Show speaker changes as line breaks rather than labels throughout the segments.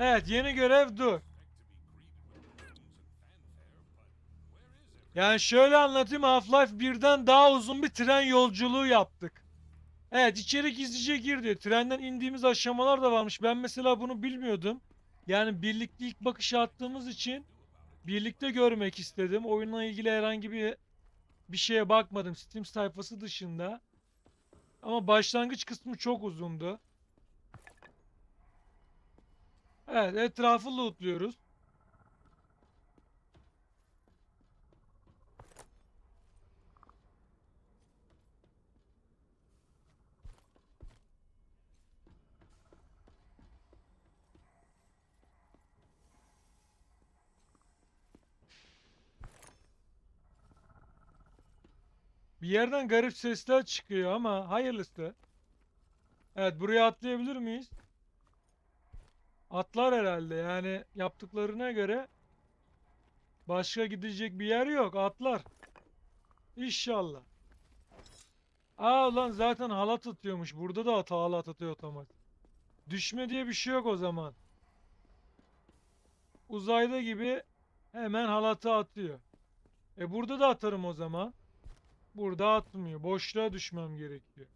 Evet yeni görev dur. Yani şöyle anlatayım Half-Life 1'den daha uzun bir tren yolculuğu yaptık. Evet içeri gizlice girdi. Trenden indiğimiz aşamalar da varmış. Ben mesela bunu bilmiyordum. Yani birlikte ilk bakış attığımız için birlikte görmek istedim. Oyunla ilgili herhangi bir bir şeye bakmadım Steam sayfası dışında. Ama başlangıç kısmı çok uzundu. Evet etrafı lootluyoruz. Bir yerden garip sesler çıkıyor ama hayırlısı. Evet buraya atlayabilir miyiz? Atlar herhalde yani yaptıklarına göre başka gidecek bir yer yok atlar. İnşallah. Aa lan zaten halat atıyormuş. Burada da hata halat atıyor otomatik. Düşme diye bir şey yok o zaman. Uzayda gibi hemen halatı atıyor. E burada da atarım o zaman. Burada atmıyor. Boşluğa düşmem gerekiyor.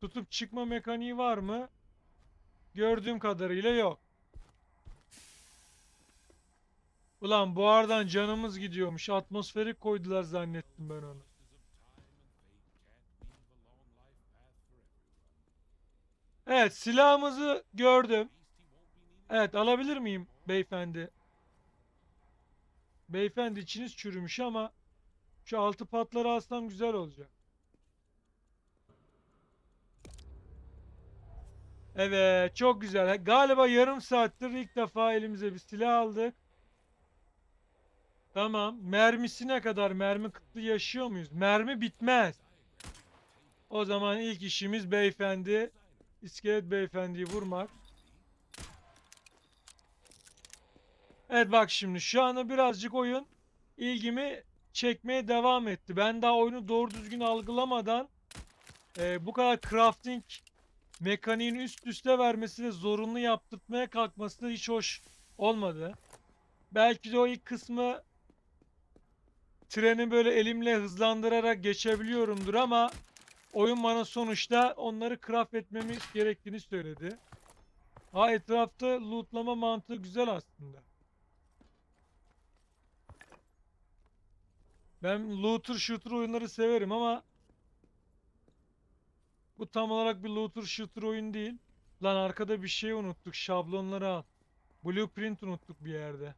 Tutup çıkma mekaniği var mı? Gördüğüm kadarıyla yok. Ulan buhardan canımız gidiyormuş. Atmosferik koydular zannettim ben onu. Evet silahımızı gördüm. Evet alabilir miyim beyefendi? Beyefendi içiniz çürümüş ama şu altı patları alsam güzel olacak. Evet çok güzel. Galiba yarım saattir ilk defa elimize bir silah aldık. Tamam. Mermisine kadar mermi kıtlığı yaşıyor muyuz? Mermi bitmez. O zaman ilk işimiz beyefendi, iskelet beyefendiyi vurmak. Evet bak şimdi şu anda birazcık oyun ilgimi çekmeye devam etti. Ben daha oyunu doğru düzgün algılamadan e, bu kadar crafting mekaniğin üst üste vermesi ve zorunlu yaptırtmaya kalkması da hiç hoş olmadı. Belki de o ilk kısmı treni böyle elimle hızlandırarak geçebiliyorumdur ama oyun bana sonuçta onları craft etmemiz gerektiğini söyledi. Ha etrafta lootlama mantığı güzel aslında. Ben looter shooter oyunları severim ama bu tam olarak bir looter shooter oyun değil. Lan arkada bir şey unuttuk. Şablonları al. Blueprint unuttuk bir yerde.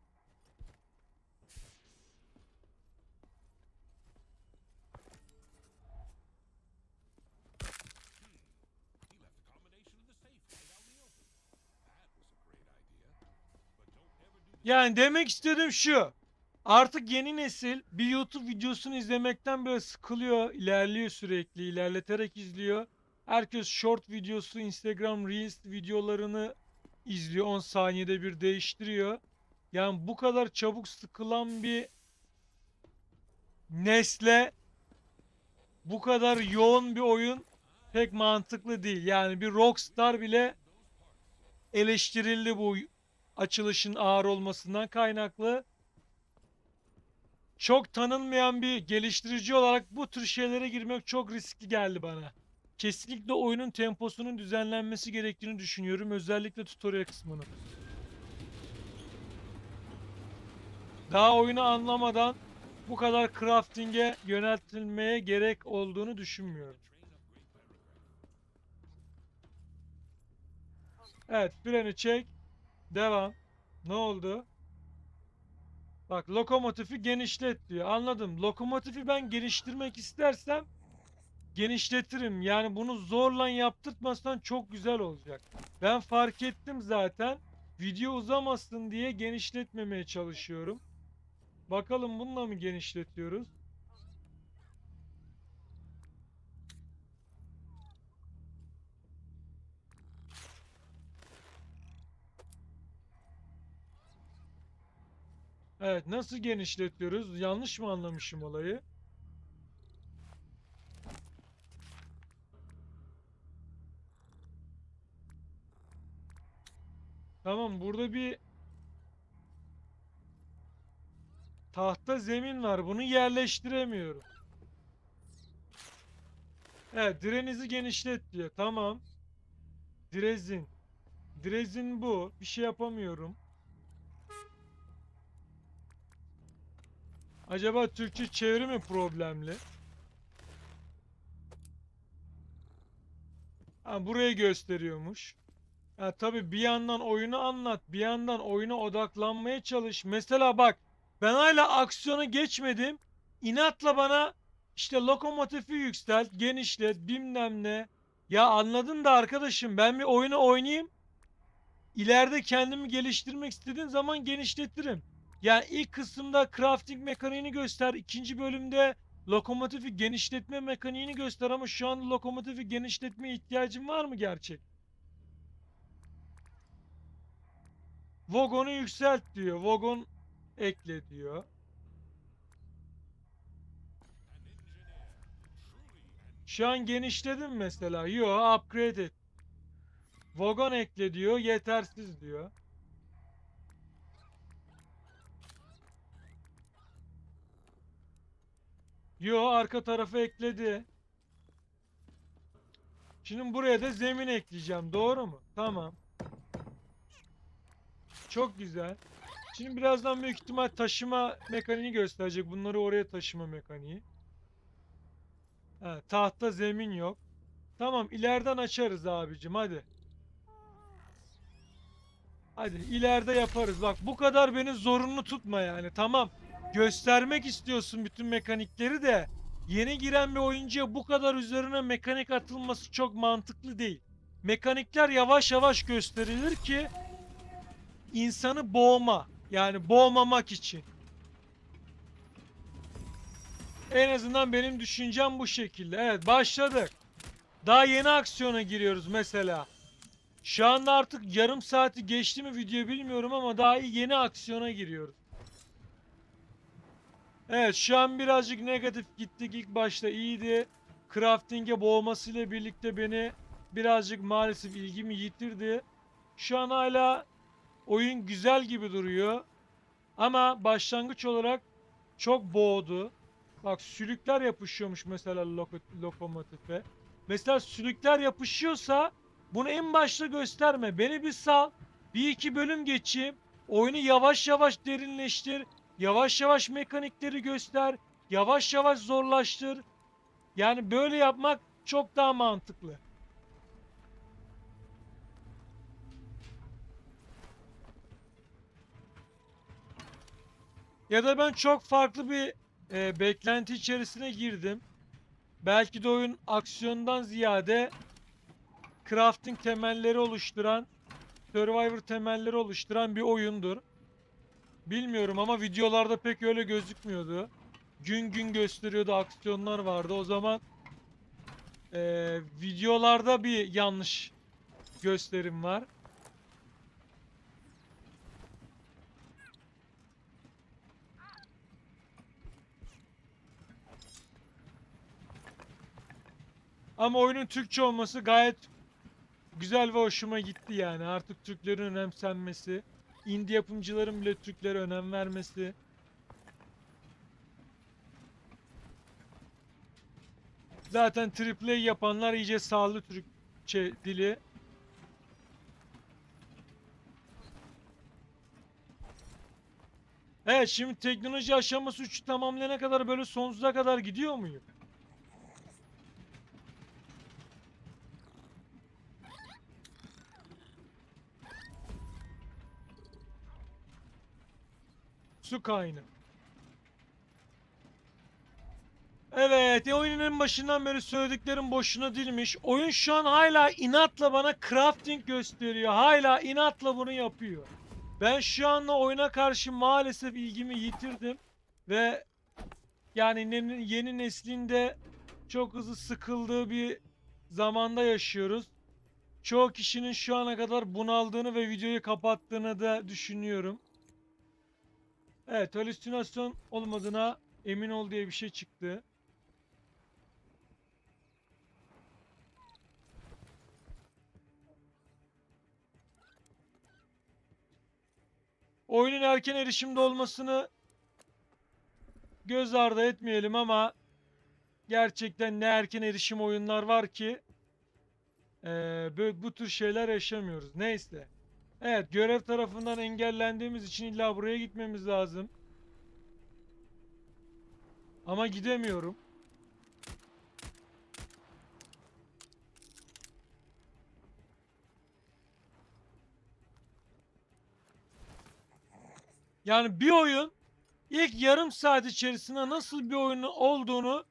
Yani demek istediğim şu. Artık yeni nesil bir YouTube videosunu izlemekten böyle sıkılıyor, ilerliyor sürekli, ilerleterek izliyor. Herkes short videosu, Instagram Reels videolarını izliyor. 10 saniyede bir değiştiriyor. Yani bu kadar çabuk sıkılan bir nesle bu kadar yoğun bir oyun pek mantıklı değil. Yani bir Rockstar bile eleştirildi bu açılışın ağır olmasından kaynaklı. Çok tanınmayan bir geliştirici olarak bu tür şeylere girmek çok riskli geldi bana. Kesinlikle oyunun temposunun düzenlenmesi gerektiğini düşünüyorum. Özellikle tutorial kısmını. Daha oyunu anlamadan bu kadar crafting'e yöneltilmeye gerek olduğunu düşünmüyorum. Evet freni çek. Devam. Ne oldu? Bak lokomotifi genişlet diyor. Anladım. Lokomotifi ben geliştirmek istersem genişletirim. Yani bunu zorla yaptırtmasan çok güzel olacak. Ben fark ettim zaten. Video uzamasın diye genişletmemeye çalışıyorum. Bakalım bununla mı genişletiyoruz? Evet nasıl genişletiyoruz? Yanlış mı anlamışım olayı? Tamam burada bir tahta zemin var. Bunu yerleştiremiyorum. Evet, direnizi genişlet diyor. Tamam. Direzin. Direzin bu. Bir şey yapamıyorum. Acaba Türkçe çeviri mi problemli? Ha, burayı gösteriyormuş. Ha, tabii bir yandan oyunu anlat, bir yandan oyuna odaklanmaya çalış. Mesela bak, ben hala aksiyona geçmedim. İnatla bana işte lokomotifi yükselt, genişlet, bilmem ne. Ya anladın da arkadaşım, ben bir oyunu oynayayım. İleride kendimi geliştirmek istediğim zaman genişletirim. Yani ilk kısımda crafting mekaniğini göster, ikinci bölümde lokomotifi genişletme mekaniğini göster ama şu an lokomotifi genişletmeye ihtiyacın var mı gerçek? Vagonu yükselt diyor. Vagon ekle diyor. Şu an genişledim mesela. Yo upgrade et. Vagon ekle diyor. Yetersiz diyor. Yo arka tarafı ekledi. Şimdi buraya da zemin ekleyeceğim. Doğru mu? Tamam. Çok güzel. Şimdi birazdan büyük ihtimal taşıma mekaniğini gösterecek. Bunları oraya taşıma mekaniği. Ha, tahta zemin yok. Tamam ileriden açarız abicim hadi. Hadi ileride yaparız. Bak bu kadar beni zorunlu tutma yani. Tamam. Göstermek istiyorsun bütün mekanikleri de yeni giren bir oyuncuya bu kadar üzerine mekanik atılması çok mantıklı değil. Mekanikler yavaş yavaş gösterilir ki insanı boğma. Yani boğmamak için. En azından benim düşüncem bu şekilde. Evet başladık. Daha yeni aksiyona giriyoruz mesela. Şu anda artık yarım saati geçti mi video bilmiyorum ama daha yeni aksiyona giriyoruz. Evet şu an birazcık negatif gittik. İlk başta iyiydi. Crafting'e boğmasıyla birlikte beni birazcık maalesef ilgimi yitirdi. Şu an hala oyun güzel gibi duruyor. Ama başlangıç olarak çok boğdu. Bak sülükler yapışıyormuş mesela loko- lokomotife. Mesela sülükler yapışıyorsa bunu en başta gösterme. Beni bir sal. Bir iki bölüm geçeyim. Oyunu yavaş yavaş derinleştir. Yavaş yavaş mekanikleri göster. Yavaş yavaş zorlaştır. Yani böyle yapmak çok daha mantıklı. Ya da ben çok farklı bir e, beklenti içerisine girdim. Belki de oyun aksiyondan ziyade crafting temelleri oluşturan, Survivor temelleri oluşturan bir oyundur. Bilmiyorum ama videolarda pek öyle gözükmüyordu. Gün gün gösteriyordu, aksiyonlar vardı. O zaman eee, videolarda bir yanlış gösterim var. Ama oyunun Türkçe olması gayet güzel ve hoşuma gitti yani. Artık Türklerin önemsenmesi, indie yapımcıların bile Türklere önem vermesi. Zaten AAA yapanlar iyice sağlı Türkçe dili. Evet şimdi teknoloji aşaması 3'ü tamamlayana kadar böyle sonsuza kadar gidiyor muyum? Su kaynağı. Evet, e, oyunun başından beri söylediklerim boşuna değilmiş. Oyun şu an hala inatla bana crafting gösteriyor. Hala inatla bunu yapıyor. Ben şu anda oyuna karşı maalesef ilgimi yitirdim. Ve yani yeni neslinde çok hızlı sıkıldığı bir zamanda yaşıyoruz. Çoğu kişinin şu ana kadar bunaldığını ve videoyu kapattığını da düşünüyorum. Evet, halüsinasyon olmadığına emin ol diye bir şey çıktı. Oyunun erken erişimde olmasını göz ardı etmeyelim ama gerçekten ne erken erişim oyunlar var ki eee, bu, bu tür şeyler yaşamıyoruz. Neyse. Evet görev tarafından engellendiğimiz için illa buraya gitmemiz lazım. Ama gidemiyorum. Yani bir oyun ilk yarım saat içerisinde nasıl bir oyun olduğunu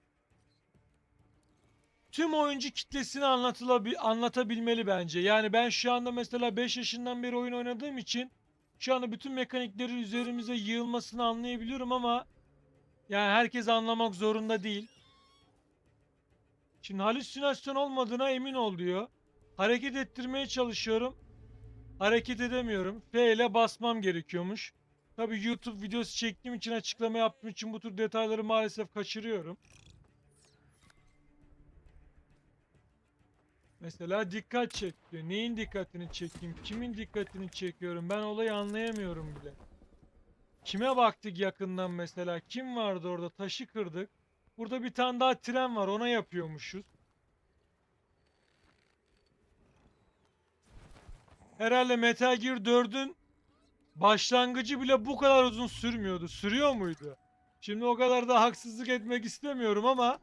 tüm oyuncu kitlesine anlatılabi anlatabilmeli bence. Yani ben şu anda mesela 5 yaşından beri oyun oynadığım için şu anda bütün mekanikleri üzerimize yığılmasını anlayabiliyorum ama yani herkes anlamak zorunda değil. Şimdi halüsinasyon olmadığına emin ol diyor. Hareket ettirmeye çalışıyorum. Hareket edemiyorum. F ile basmam gerekiyormuş. Tabi YouTube videosu çektiğim için açıklama yaptığım için bu tür detayları maalesef kaçırıyorum. Mesela dikkat çek. Neyin dikkatini çekeyim? Kimin dikkatini çekiyorum? Ben olayı anlayamıyorum bile. Kime baktık yakından mesela? Kim vardı orada? Taşı kırdık. Burada bir tane daha tren var. Ona yapıyormuşuz. Herhalde Metal Gear 4'ün başlangıcı bile bu kadar uzun sürmüyordu. Sürüyor muydu? Şimdi o kadar da haksızlık etmek istemiyorum ama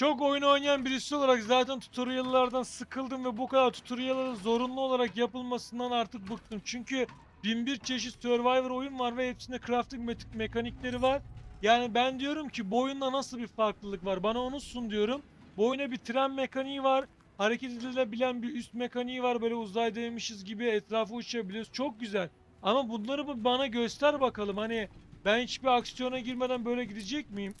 Çok oyun oynayan birisi olarak zaten tutorial'lardan sıkıldım ve bu kadar tutorial'ların zorunlu olarak yapılmasından artık bıktım. Çünkü bin bir çeşit Survivor oyun var ve hepsinde crafting me- mekanikleri var. Yani ben diyorum ki bu oyunda nasıl bir farklılık var? Bana onu sun diyorum. Bu oyuna bir tren mekaniği var. Hareket edilebilen bir üst mekaniği var. Böyle uzaydaymışız gibi etrafı uçabiliyoruz. Çok güzel. Ama bunları bana göster bakalım. Hani ben hiçbir aksiyona girmeden böyle gidecek miyim?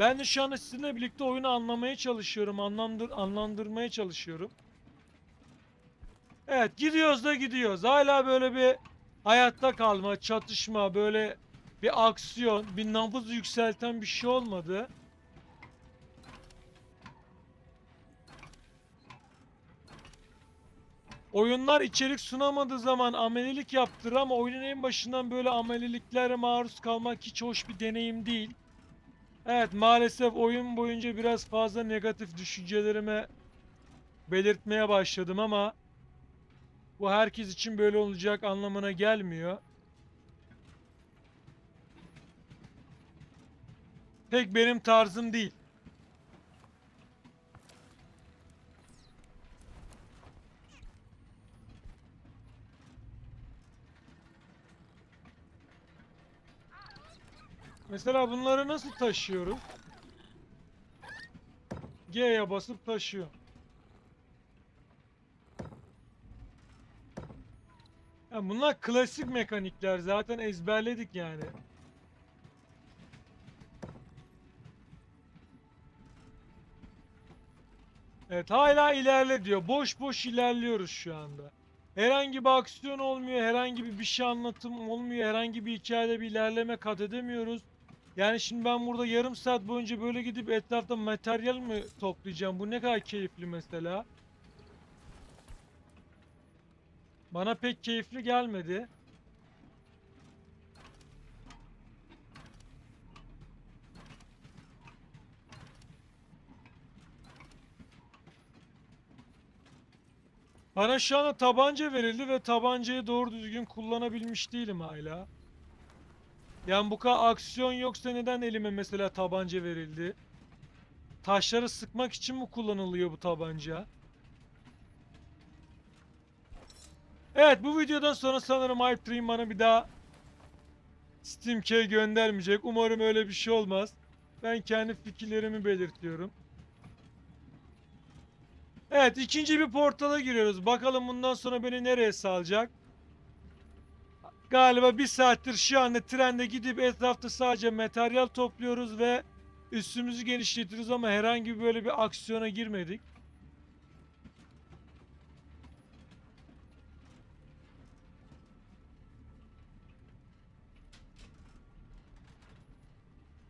Ben de şu anda sizinle birlikte oyunu anlamaya çalışıyorum. Anlandır, anlandırmaya çalışıyorum. Evet gidiyoruz da gidiyoruz. Hala böyle bir hayatta kalma, çatışma, böyle bir aksiyon, bir nabız yükselten bir şey olmadı. Oyunlar içerik sunamadığı zaman amelilik yaptırır ama oyunun en başından böyle ameliliklere maruz kalmak hiç hoş bir deneyim değil. Evet maalesef oyun boyunca biraz fazla negatif düşüncelerime belirtmeye başladım ama bu herkes için böyle olacak anlamına gelmiyor. Pek benim tarzım değil. Mesela bunları nasıl taşıyoruz? G'ye basıp taşıyor. Ya bunlar klasik mekanikler zaten ezberledik yani. Evet hala ilerle diyor. Boş boş ilerliyoruz şu anda. Herhangi bir aksiyon olmuyor, herhangi bir bir şey anlatım olmuyor, herhangi bir hikayede bir ilerleme kat edemiyoruz. Yani şimdi ben burada yarım saat boyunca böyle gidip etrafta materyal mi toplayacağım? Bu ne kadar keyifli mesela. Bana pek keyifli gelmedi. Bana şu anda tabanca verildi ve tabancayı doğru düzgün kullanabilmiş değilim hala. Yani bu kadar aksiyon yoksa neden elime mesela tabanca verildi? Taşları sıkmak için mi kullanılıyor bu tabanca? Evet bu videodan sonra sanırım Hype Dream bana bir daha Steam Key göndermeyecek. Umarım öyle bir şey olmaz. Ben kendi fikirlerimi belirtiyorum. Evet ikinci bir portala giriyoruz. Bakalım bundan sonra beni nereye salacak? Galiba bir saattir şu anda trende gidip etrafta sadece materyal topluyoruz ve üstümüzü genişletiyoruz ama herhangi böyle bir aksiyona girmedik.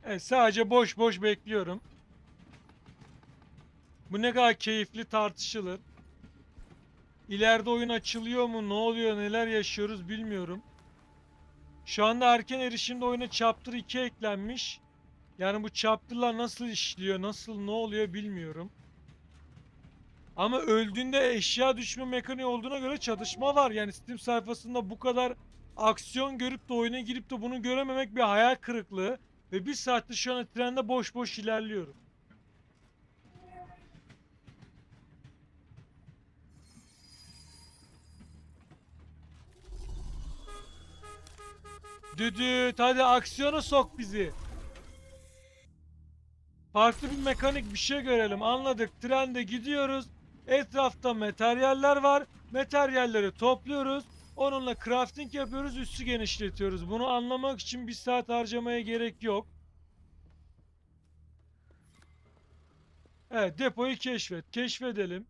Evet, sadece boş boş bekliyorum. Bu ne kadar keyifli tartışılır. İleride oyun açılıyor mu, ne oluyor, neler yaşıyoruz bilmiyorum. Şu anda erken erişimde oyuna Chapter 2 eklenmiş. Yani bu chapter'lar nasıl işliyor, nasıl ne oluyor bilmiyorum. Ama öldüğünde eşya düşme mekaniği olduğuna göre çatışma var. Yani Steam sayfasında bu kadar aksiyon görüp de oyuna girip de bunu görememek bir hayal kırıklığı. Ve bir saattir şu an trende boş boş ilerliyorum. Düdüt hadi aksiyona sok bizi. Farklı bir mekanik bir şey görelim anladık. Trende gidiyoruz. Etrafta materyaller var. Materyalleri topluyoruz. Onunla crafting yapıyoruz. Üssü genişletiyoruz. Bunu anlamak için bir saat harcamaya gerek yok. Evet depoyu keşfet. Keşfedelim.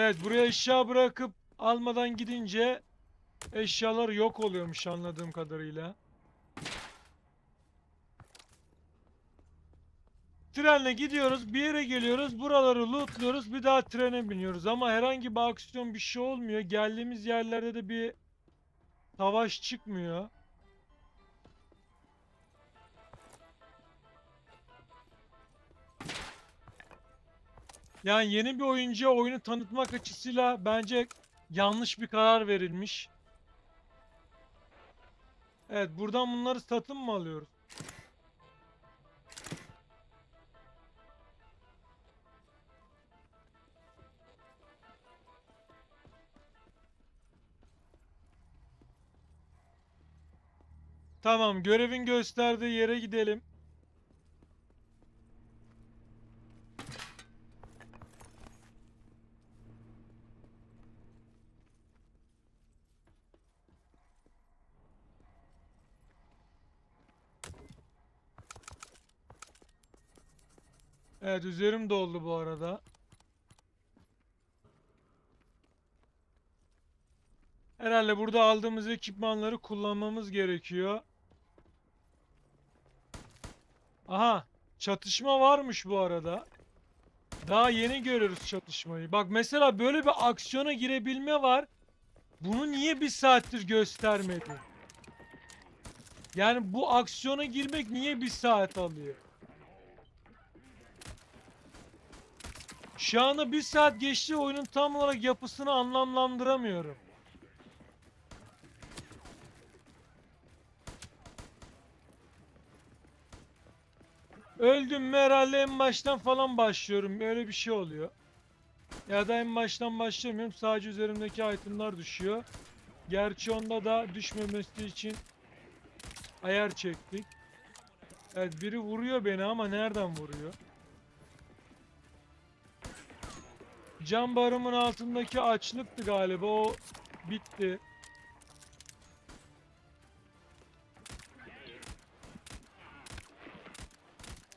Evet buraya eşya bırakıp almadan gidince eşyalar yok oluyormuş anladığım kadarıyla. Trenle gidiyoruz bir yere geliyoruz buraları lootluyoruz bir daha trene biniyoruz ama herhangi bir aksiyon bir şey olmuyor. Geldiğimiz yerlerde de bir savaş çıkmıyor. Yani yeni bir oyuncuya oyunu tanıtmak açısıyla bence yanlış bir karar verilmiş. Evet buradan bunları satın mı alıyoruz? Tamam görevin gösterdiği yere gidelim. Evet üzerim doldu bu arada. Herhalde burada aldığımız ekipmanları kullanmamız gerekiyor. Aha çatışma varmış bu arada. Daha yeni görüyoruz çatışmayı. Bak mesela böyle bir aksiyona girebilme var. Bunu niye bir saattir göstermedi? Yani bu aksiyona girmek niye bir saat alıyor? Şu anda bir saat geçti oyunun tam olarak yapısını anlamlandıramıyorum. Öldüm mü herhalde en baştan falan başlıyorum. Öyle bir şey oluyor. Ya da en baştan başlamıyorum. Sadece üzerimdeki itemlar düşüyor. Gerçi onda da düşmemesi için ayar çektik. Evet biri vuruyor beni ama nereden vuruyor? Cam barımın altındaki açlıktı galiba o bitti.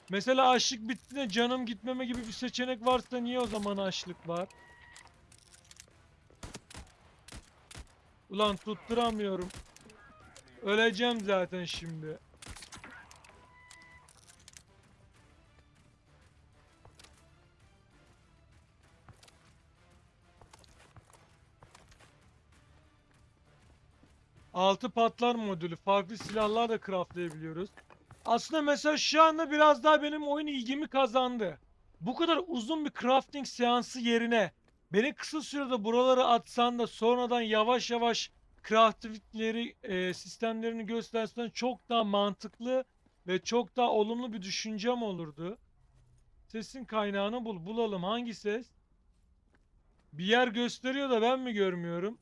Mesela açlık bittiğinde canım gitmeme gibi bir seçenek varsa niye o zaman açlık var? Ulan tutturamıyorum. Öleceğim zaten şimdi. Altı patlar modülü. Farklı silahlar da craftlayabiliyoruz. Aslında mesela şu anda biraz daha benim oyun ilgimi kazandı. Bu kadar uzun bir crafting seansı yerine beni kısa sürede buraları atsan da sonradan yavaş yavaş craftingleri e, sistemlerini göstersen çok daha mantıklı ve çok daha olumlu bir düşüncem olurdu. Sesin kaynağını bul. Bulalım. Hangi ses? Bir yer gösteriyor da ben mi görmüyorum?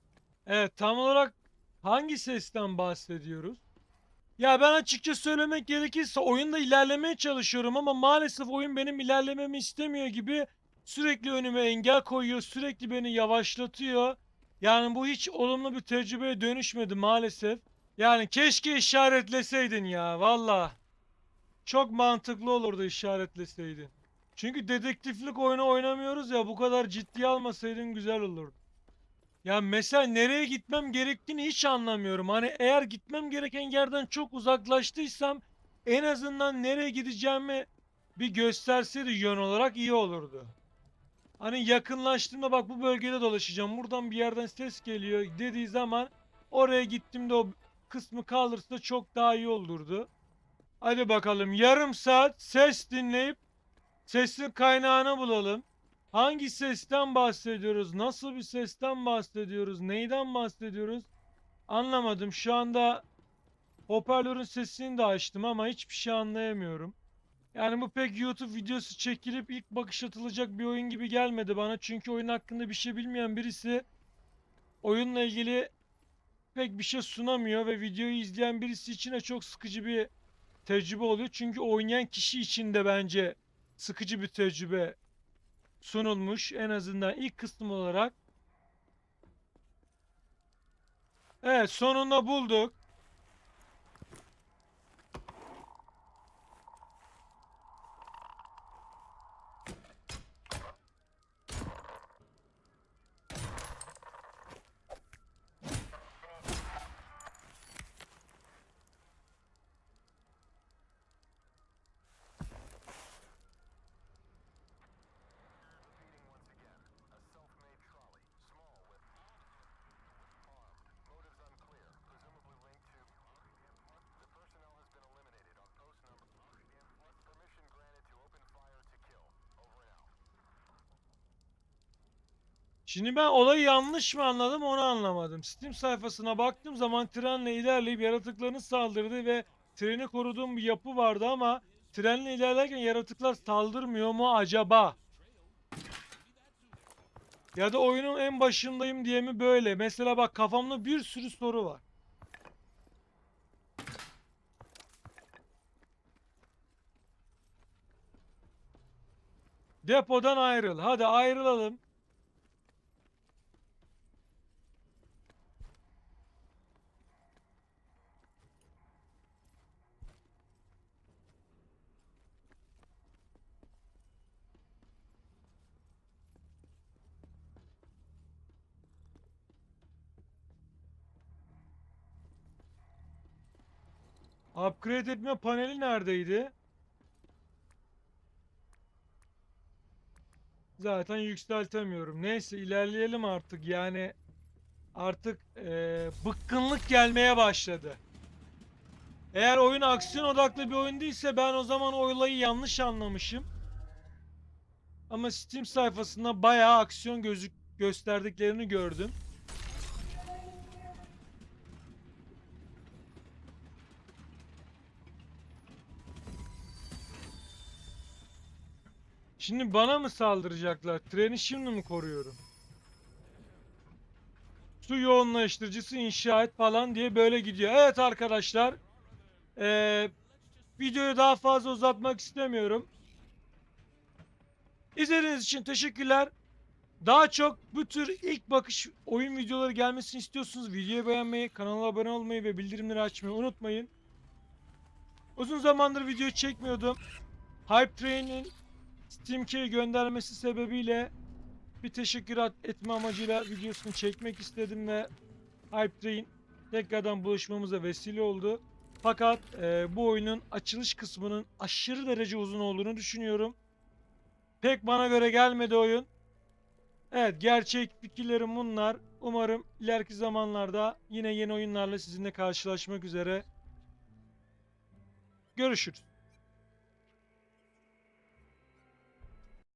Evet tam olarak hangi sesten bahsediyoruz? Ya ben açıkça söylemek gerekirse oyunda ilerlemeye çalışıyorum ama maalesef oyun benim ilerlememi istemiyor gibi sürekli önüme engel koyuyor, sürekli beni yavaşlatıyor. Yani bu hiç olumlu bir tecrübeye dönüşmedi maalesef. Yani keşke işaretleseydin ya valla. Çok mantıklı olurdu işaretleseydin. Çünkü dedektiflik oyunu oynamıyoruz ya bu kadar ciddiye almasaydın güzel olurdu. Ya mesela nereye gitmem gerektiğini hiç anlamıyorum. Hani eğer gitmem gereken yerden çok uzaklaştıysam en azından nereye gideceğimi bir gösterseydi yön olarak iyi olurdu. Hani yakınlaştığımda bak bu bölgede dolaşacağım. Buradan bir yerden ses geliyor dediği zaman oraya gittiğimde o kısmı kaldırsa çok daha iyi olurdu. Hadi bakalım yarım saat ses dinleyip sesin kaynağını bulalım. Hangi sesten bahsediyoruz? Nasıl bir sesten bahsediyoruz? Neyden bahsediyoruz? Anlamadım. Şu anda hoparlörün sesini de açtım ama hiçbir şey anlayamıyorum. Yani bu pek YouTube videosu çekilip ilk bakış atılacak bir oyun gibi gelmedi bana. Çünkü oyun hakkında bir şey bilmeyen birisi oyunla ilgili pek bir şey sunamıyor ve videoyu izleyen birisi için de çok sıkıcı bir tecrübe oluyor. Çünkü oynayan kişi için de bence sıkıcı bir tecrübe sunulmuş. En azından ilk kısım olarak. Evet sonunda bulduk. Şimdi ben olayı yanlış mı anladım onu anlamadım. Steam sayfasına baktığım zaman trenle ilerleyip yaratıkların saldırdığı ve treni koruduğum bir yapı vardı ama trenle ilerlerken yaratıklar saldırmıyor mu acaba? Ya da oyunun en başındayım diye mi böyle? Mesela bak kafamda bir sürü soru var. Depodan ayrıl. Hadi ayrılalım. Upgrade etme paneli neredeydi? Zaten yükseltemiyorum. Neyse ilerleyelim artık. Yani artık eee, bıkkınlık gelmeye başladı. Eğer oyun aksiyon odaklı bir oyun değilse ben o zaman o olayı yanlış anlamışım. Ama Steam sayfasında bayağı aksiyon gözük gösterdiklerini gördüm. Şimdi bana mı saldıracaklar? Treni şimdi mi koruyorum? Su yoğunlaştırıcısı inşa et falan diye böyle gidiyor. Evet arkadaşlar. Ee, videoyu daha fazla uzatmak istemiyorum. İzlediğiniz için teşekkürler. Daha çok bu tür ilk bakış oyun videoları gelmesini istiyorsunuz. Videoyu beğenmeyi, kanala abone olmayı ve bildirimleri açmayı unutmayın. Uzun zamandır video çekmiyordum. Hype Train'in Steam Key göndermesi sebebiyle bir teşekkür et- etme amacıyla videosunu çekmek istedim ve Hype Train tekrardan buluşmamıza vesile oldu. Fakat e, bu oyunun açılış kısmının aşırı derece uzun olduğunu düşünüyorum. Pek bana göre gelmedi oyun. Evet gerçek fikirlerim bunlar. Umarım ileriki zamanlarda yine yeni oyunlarla sizinle karşılaşmak üzere. Görüşürüz.